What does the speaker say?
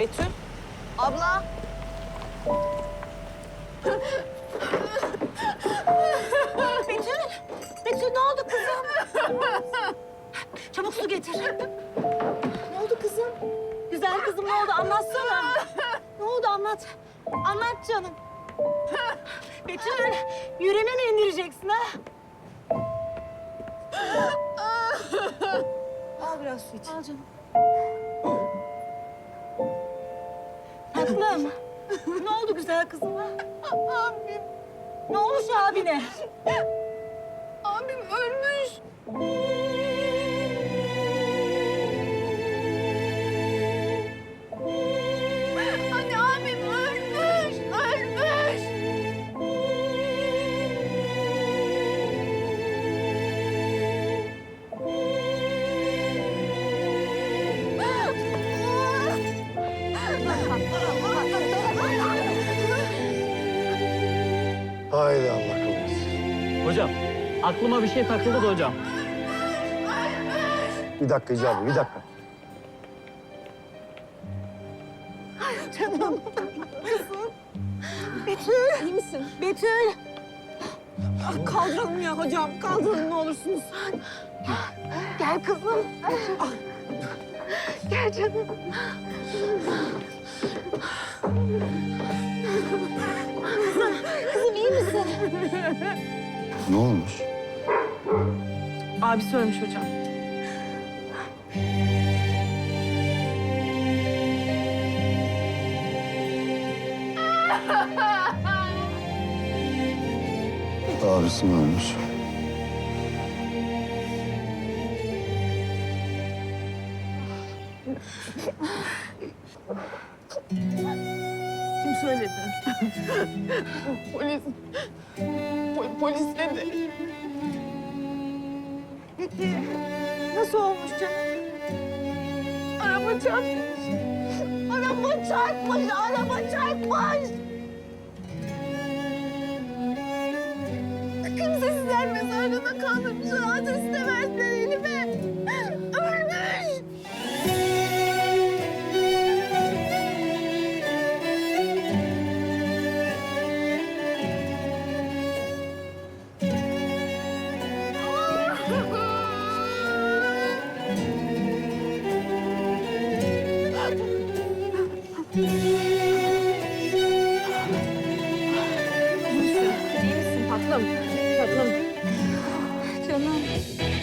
Betül. Abla. Betül. Betül ne oldu kızım? Çabuk su getir. Ne oldu kızım? Güzel kızım ne oldu anlatsana. Ne oldu anlat. Anlat canım. Betül yüreğine mi indireceksin ha? Al biraz su iç. Al canım. Tatlım. ne oldu güzel kızıma? Abim. Ne olmuş abine? Haydi Allah kahretsin. Hocam, aklıma bir şey takıldı da hocam. Bir dakika Hicabi, bir dakika. Canım. Kızım. Betül. İyi misin? Betül. Ah, Kaldıralım ya hocam. Kaldıralım ne olursunuz. Gel kızım. Ah. Gel canım. Ne olmuş? Abi söylemiş hocam. Abisi mi ölmüş? Kim söyledi? Polis. Po- polis dedi. Peki nasıl olmuş canım? Araba çarpmış. Araba çarpmış, araba çarpmış. Kimsesizler mezarlığına kaldırmışlar. Adresi de verdiler 人呢